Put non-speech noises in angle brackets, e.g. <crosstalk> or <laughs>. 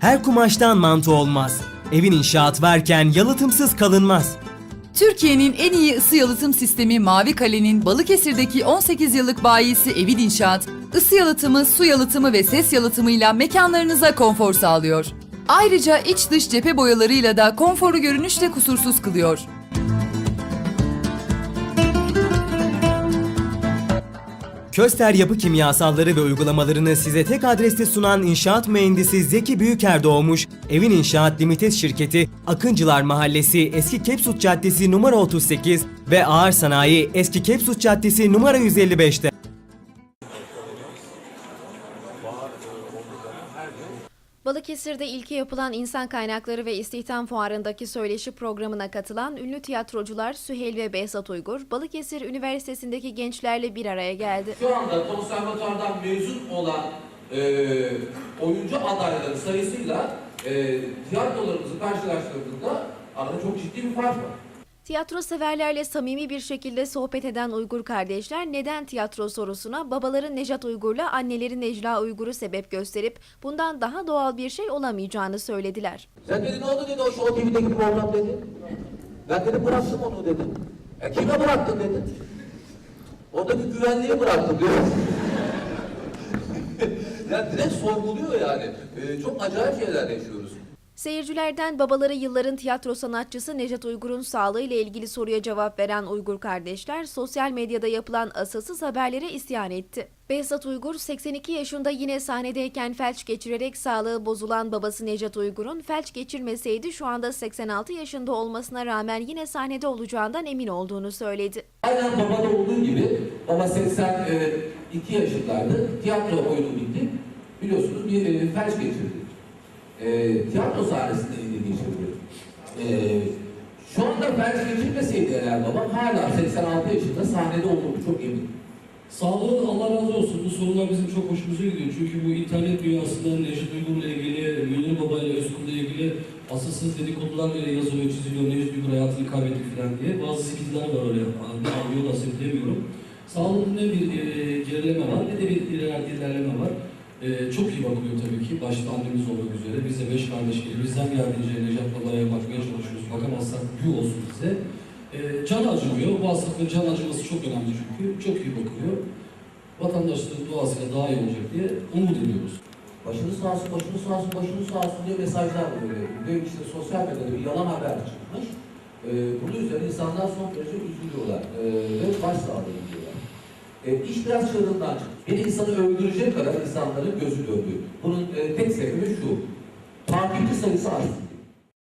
Her kumaştan mantı olmaz. Evin inşaat varken yalıtımsız kalınmaz. Türkiye'nin en iyi ısı yalıtım sistemi Mavi Kale'nin Balıkesir'deki 18 yıllık bayisi Evin İnşaat, ısı yalıtımı, su yalıtımı ve ses yalıtımıyla mekanlarınıza konfor sağlıyor. Ayrıca iç dış cephe boyalarıyla da konforu görünüşle kusursuz kılıyor. Köster yapı kimyasalları ve uygulamalarını size tek adreste sunan inşaat mühendisi Zeki Büyüker doğmuş, Evin İnşaat Limited şirketi Akıncılar Mahallesi Eski Kepsut Caddesi numara 38 ve Ağır Sanayi Eski Kepsut Caddesi numara 155'te. Balıkesir'de ilki yapılan İnsan Kaynakları ve İstihdam Fuarı'ndaki söyleşi programına katılan ünlü tiyatrocular Süheyl ve Behzat Uygur, Balıkesir Üniversitesi'ndeki gençlerle bir araya geldi. Şu anda konservatuardan mezun olan e, oyuncu adayları sayısıyla e, tiyatrolarımızı karşılaştırdığında arada çok ciddi bir fark var. Tiyatro severlerle samimi bir şekilde sohbet eden Uygur kardeşler neden tiyatro sorusuna babaları Nejat Uygur'la anneleri Necla Uygur'u sebep gösterip bundan daha doğal bir şey olamayacağını söylediler. Sen dedi ne oldu dedi o Show TV'deki program dedi. Ben dedi bıraktım onu dedim. E kime bıraktın dedi. Oradaki güvenliği bıraktım diyor. <laughs> ya direkt sorguluyor yani. E, çok acayip şeyler yaşıyoruz. Seyircilerden babaları yılların tiyatro sanatçısı Nejat Uygur'un sağlığı ile ilgili soruya cevap veren Uygur kardeşler sosyal medyada yapılan asılsız haberlere isyan etti. Behzat Uygur 82 yaşında yine sahnedeyken felç geçirerek sağlığı bozulan babası Nejat Uygur'un felç geçirmeseydi şu anda 86 yaşında olmasına rağmen yine sahnede olacağından emin olduğunu söyledi. Aynen babada olduğu gibi baba 82 yaşındaydı. Tiyatro oyunu bitti. Biliyorsunuz bir e, felç geçirdi. E, tiyatro sahnesinde ilgili geçirdi. E, şu anda felç geçirmeseydi eğer babam hala 86 yaşında sahnede olurdu çok eminim. Sağlığı Allah razı olsun. Bu sorular bizim çok hoşumuza gidiyor. Çünkü bu internet dünyasında Necdet Uygur'la ilgili, Münir Baba ile Özkul'la ilgili asılsız dedikodular bile yazılıyor, çiziliyor. Necdet Uygur hayatını kaybetti falan diye. Bazı skizler var öyle. Ne alıyorlar bilemiyorum. Sağlığında ne bir e, gerileme var ne de bir iler, ilerleme var. E, çok iyi bakılıyor tabii ki. Başta annemiz olmak üzere. Biz de beş kardeş gibi bizden geldiğince Necdet Baba'ya bakmaya çalışıyoruz. Bakamazsak gü olsun bize. E, can acımıyor. Bu hastalıkların can acıması çok önemli çünkü. Çok iyi bakılıyor. Vatandaşların duasıyla daha iyi olacak diye umut ediyoruz. Başınız sağ olsun, başınız sağ olsun, başınız sağ olsun diye mesajlar böyle. Ve işte sosyal medyada bir yalan haber çıkmış. E, bunun üzerine insanlar son derece üzülüyorlar. E, ve başsağlığı diyorlar. E, iş biraz çığırından çıktı. Bir insanı öldürecek kadar insanların gözü döndü. Bunun e, tek sebebi şu. Takipçi sayısı arttı.